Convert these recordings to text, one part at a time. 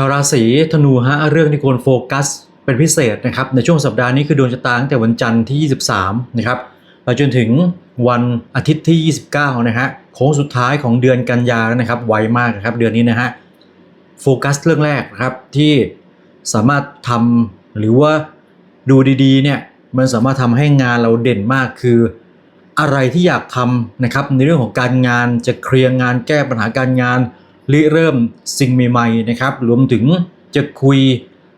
ชาวราศีธนูฮะเรื่องที่ควรโฟกัสเป็นพิเศษนะครับในช่วงสัปดาห์นี้คือดวงชะตาตั้งแต่วันจันทร์ที่ 23 นะครับไปจนถึงวันอาทิตย์ที่ 29 นะฮะโค้งสุดท้ายของเดือนกันยานะครับ ไวมากนะครับเดือนนี้นะฮะโฟกัสเรื่องแรกนะครับที่สามารถทำหรือว่าดูดีๆเนี่ยมันสามารถทำให้งานเราเด่นมากคือ อะไรที่อยากทำนะครับในเรื่องของการงานจะเคลียร์งานแก้ปัญหาการงาน ริเริ่มสิ่งใหม่ๆนะครับรวมถึงจะคุย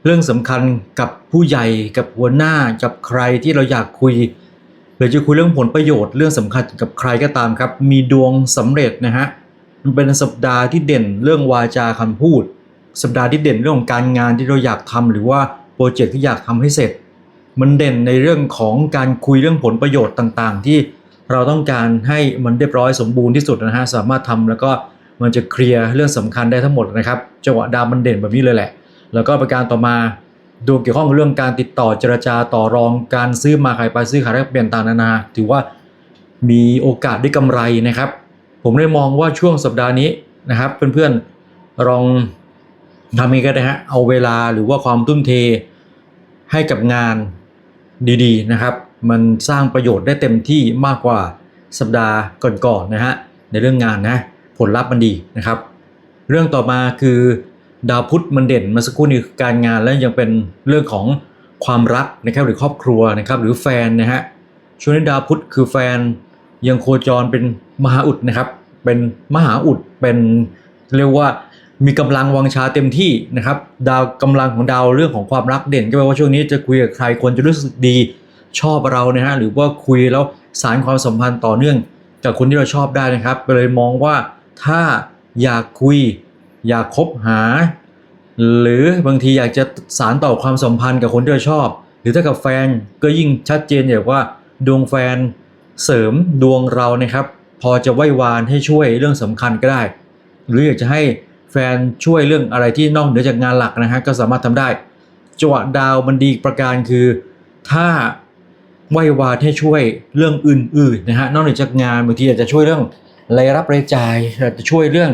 เรื่องสำคัญกับผู้ใหญ่กับหัวหน้ากับใครที่เราอยากคุยหรือจะคุยเรื่องผลประโยชน์เรื่องสำคัญกับใครก็ตามครับ มีดวงสำเร็จนะฮะมันเป็นสัปดาห์ที่เด่นเรื่องวาจาคำพูด สัปดาห์ที่เด่นเรื่องของการงานที่เราอยากทำหรือว่าโปรเจกต์ที่อยากทำให้เสร็จ มันเด่นในเรื่องของการคุยเรื่องผลประโยชน์ต่างๆ ที่เราต้องการให้มันเรียบร้อยสมบูรณ์ที่สุดนะฮะสามารถทำแล้วก็ มันจะเคลียร์เรื่องสำคัญได้ทั้งหมดนะครับจังหวะดาวมันเด่นแบบนี้เลยแหละ แล้วก็ประการต่อมาดูเกี่ยวข้องกับเรื่องการติดต่อเจรจาต่อรองการซื้อมาขายไปซื้อขายแลกเปลี่ยนต่างๆนานา ถือว่ามีโอกาสได้กำไรนะครับ ผมได้มองว่าช่วงสัปดาห์นี้นะครับเพื่อนๆลองทำเองก็ได้ฮะเอาเวลาหรือว่าความทุ่มเทให้กับงานดีๆนะครับ มันสร้างประโยชน์ได้เต็มที่มากกว่าสัปดาห์ก่อนๆนะฮะในเรื่องงานนะ ผลลัพธ์มันดีนะครับ เรื่องต่อมาคือดาวพุธมันเด่นมาสักครู่นี้การงานและยังเป็นเรื่องของความรักนะครับหรือครอบครัวนะครับหรือแฟนนะฮะช่วงนี้ดาวพุธคือแฟนยังโคจรเป็นมหาอุดนะครับ เป็นมหาอุดเป็นเรียกว่ามีกำลังวังชาเต็มที่นะครับ ดาวกำลังของดาวเรื่องของความรักเด่น ก็แปลว่าช่วงนี้จะคุยกับใครคนจะรู้สึกดีชอบเรานะฮะหรือว่าคุยแล้วสารความสัมพันธ์ต่อเนื่องกับคนที่เราชอบได้นะครับเลยมองว่า ถ้าอยากคุย อยากคบหา หรือบางทีอยากจะสารต่อความสัมพันธ์กับคนที่เราชอบ หรือถ้ากับแฟนก็ยิ่งชัดเจนอย่างว่าดวงแฟนเสริมดวงเรานะครับ พอจะไหว้วานให้ช่วยเรื่องสำคัญก็ได้ หรืออยากจะให้แฟนช่วยเรื่องอะไรที่นอกเหนือจากงานหลักนะฮะก็สามารถทำได้จังหวะดาวมันดีประการคือ ถ้าไหว้วานให้ช่วยเรื่องอื่นๆนะฮะนอกเหนือจากงานบางทีอาจจะช่วยเรื่อง รายรับรายจ่ายอาจจะช่วยเรื่อง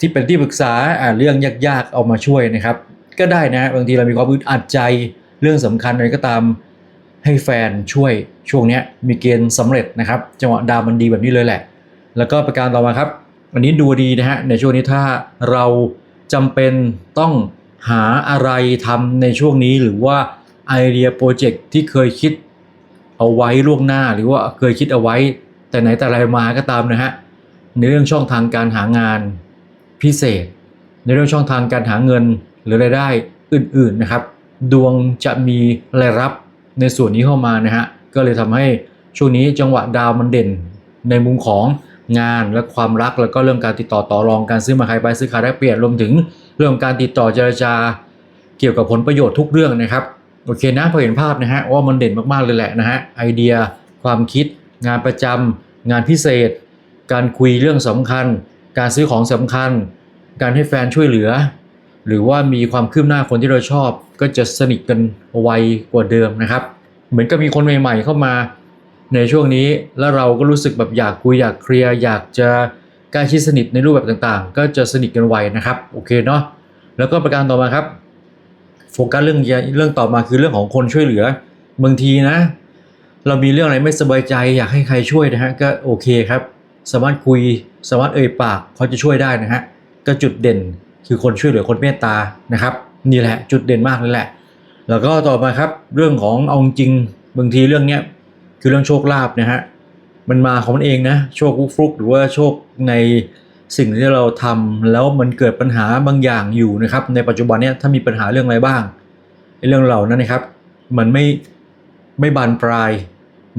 ที่เป็นที่ปรึกษาเรื่องยากๆเอามาช่วยนะครับ ก็ได้นะบางทีเรามีความอึดอัดใจเรื่องสำคัญอะไรก็ตามให้แฟนช่วยช่วงนี้มีเกณฑ์สำเร็จนะครับจังหวะดาวมันดีแบบนี้เลยแหละ แล้วก็ประการต่อมาครับอันนี้ดูดีนะฮะในช่วงนี้ถ้าเราจำเป็นต้องหาอะไรทำในช่วงนี้หรือว่าไอเดียโปรเจกต์ที่เคยคิดเอาไว้ล่วงหน้าหรือว่าเคยคิดเอาไว้ แต่ไหนแต่ไรมาก็ตามนะฮะในเรื่องช่องทางการหางานพิเศษ ในเรื่องช่องทางการหาเงินหรือรายได้อื่นๆนะครับ ดวงจะมีรายรับในส่วนนี้เข้ามานะฮะก็เลยทำให้ช่วงนี้จังหวะดาวมันเด่น ในมุมของงานและความรักแล้วก็เรื่องการติดต่อต่อรองการซื้อมาขายไปซื้อขายได้เปลี่ยนรวมถึงเรื่องการติดต่อเจรจาเกี่ยวกับผลประโยชน์ทุกเรื่องนะครับโอเคนะพอเห็นภาพนะฮะว่ามันเด่นมากๆเลยแหละนะฮะไอเดียความคิด งานประจำงานพิเศษ การคุยเรื่องสำคัญ การซื้อของสำคัญ การให้แฟนช่วยเหลือ หรือว่ามีความคืบหน้าคนที่เราชอบ ก็จะสนิทกันไวกว่าเดิมนะครับ เหมือนกับมีคนใหม่ ๆ เข้ามาในช่วงนี้แล้วเราก็รู้สึกแบบอยากคุยอยากเคลียร์อยากจะใกล้ชิดสนิทในรูปแบบต่างๆ ก็จะสนิทกันไวนะครับโอเคเนาะแล้วก็ประการต่อมาครับ โฟกัสเรื่องเรื่องต่อมาคือเรื่องของคนช่วยเหลือบางทีนะ เรามีเรื่องอะไรไม่สบายใจอยากให้ใครช่วยนะฮะก็โอเคครับ สามารถคุยสามารถเอ่ยปากเขาจะช่วยได้นะฮะก็จุดเด่นคือคนช่วยเหลือคนเมตตานะครับ นี่แหละจุดเด่นมากเลยแหละ แล้วก็ต่อมาครับเรื่องของเอาจริงบางทีเรื่องเนี้ยคือเรื่องโชคลาภนะฮะมันมาของมันเองนะโชคฟลุกหรือว่าโชคในสิ่งที่เราทำแล้วมันเกิดปัญหาบางอย่างอยู่นะครับ ในปัจจุบันเนี้ยถ้ามีปัญหาเรื่องอะไรบ้างเรื่องเหล่านั้นนะครับ มันไม่ ไม่บานปลาย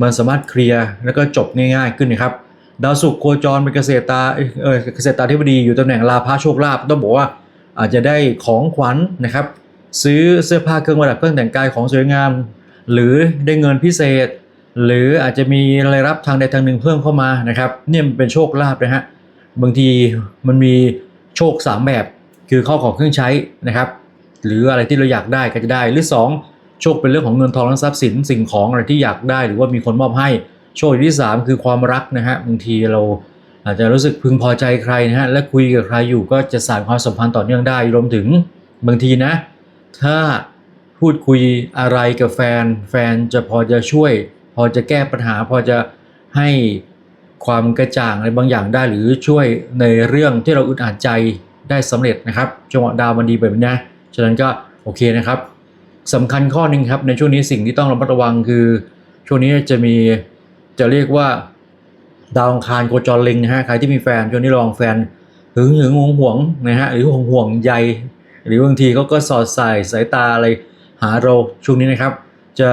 มันสามารถเคลียร์แล้วก็จบง่ายๆขึ้นนะครับ ดาวศุกร์โคจรเป็นเกษตรตาเออเกษตรตาธิบดีอยู่ตำแหน่งลาภะโชคลาภต้องบอกว่าอาจจะได้ของขวัญนะครับ ซื้อเสื้อผ้าเครื่องประดับเครื่องแต่งกายของสวยงาม หรือได้เงินพิเศษ หรืออาจจะมีรายรับทางใดทางหนึ่งเพิ่มเข้ามานะครับเนี่ยมันเป็นโชคลาภนะฮะบางทีมันมีโชคสามแบบคือข้าวของเครื่องใช้นะครับ หรืออะไรที่เราอยากได้ก็จะได้หรือสอง โชคเป็นเรื่องของเงินทองและทรัพย์สินสิ่งของอะไรที่อยากได้หรือว่ามีคนมอบให้ โชคที่ 3 คือความรักนะฮะบางทีเราอาจจะรู้สึกพึงพอใจใครนะฮะและคุยกับใครอยู่ก็จะสานความสัมพันธ์ต่อเนื่องได้รวมถึงบางทีนะ ถ้าพูดคุยอะไรกับแฟน แฟนจะพอจะช่วย พอจะแก้ปัญหา พอจะให้ความกระจ่างอะไรบางอย่างได้หรือช่วยในเรื่องที่เราอึดอัดใจได้สำเร็จนะครับจังหวะดาวมันดีแบบนี้นะฉะนั้นก็โอเคนะครับ สำคัญข้อหนึ่งครับในช่วงนี้สิ่งที่ต้องระมัดระวังคือ ช่วงนี้จะมีจะเรียกว่าดาวองคารโคจรเล็งนะฮะใครที่มีแฟนช่วงนี้ระวังแฟนหึงหึงหวงหวงนะฮะหรือห่วงห่วงใยหรือบางทีเขาก็สอดสายสายตาอะไรหาเราช่วงนี้นะครับ จะ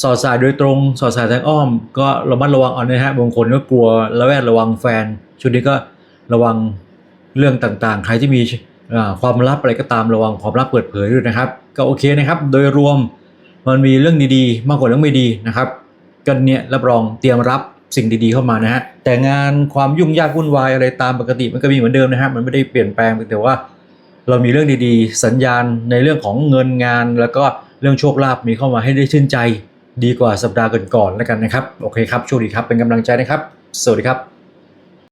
สอดสายโดยตรงสอดสายทางอ้อม ก็ระมัดระวังเอานะฮะบางคนก็กลัวระแวดระวังแฟนช่วงนี้ก็ระวังเรื่องต่างๆ ใครที่มีอ่ ความลับอะไรก็ตามระวังความลับเปิดเผยด้วยนะครับ ก็โอเคนะครับ โดยรวมมันมีเรื่องดีๆ มากกว่าเรื่องไม่ดีนะครับกันเนี่ยรับรองเตรียมรับสิ่งดีๆเข้ามานะฮะแต่งานความยุ่งยากวุ่นวายอะไรตามปกติมันก็มีเหมือนเดิมนะฮะมันไม่ได้เปลี่ยนแปลงเพียงแต่ว่า เรามีเรื่องดีๆ สัญญาณในเรื่องของเงินงาน แล้วก็เรื่องโชคลาภมีเข้ามาให้ได้ชื่นใจ ดีกว่าสัปดาห์ก่อนๆแล้วกันนะครับโอเคครับโชคดีครับเป็นกำลังใจนะครับ สวัสดีครับ